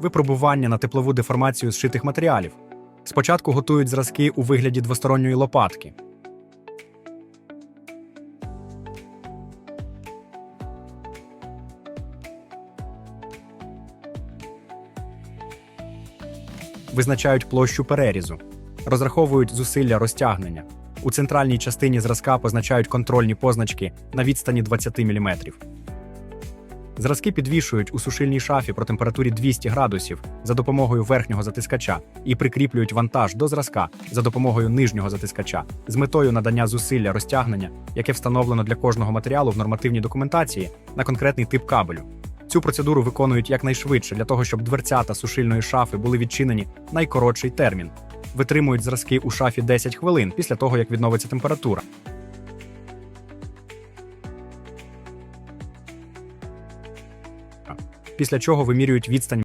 випробування на теплову деформацію зшитих матеріалів. Спочатку готують зразки у вигляді двосторонньої лопатки. Визначають площу перерізу, розраховують зусилля розтягнення. У центральній частині зразка позначають контрольні позначки на відстані 20 мм. Зразки підвішують у сушильній шафі про температурі 200 градусів за допомогою верхнього затискача і прикріплюють вантаж до зразка за допомогою нижнього затискача з метою надання зусилля розтягнення, яке встановлено для кожного матеріалу в нормативній документації на конкретний тип кабелю. Цю процедуру виконують якнайшвидше для того, щоб дверцята сушильної шафи були відчинені найкоротший термін. Витримують зразки у шафі 10 хвилин після того, як відновиться температура. Після чого вимірюють відстань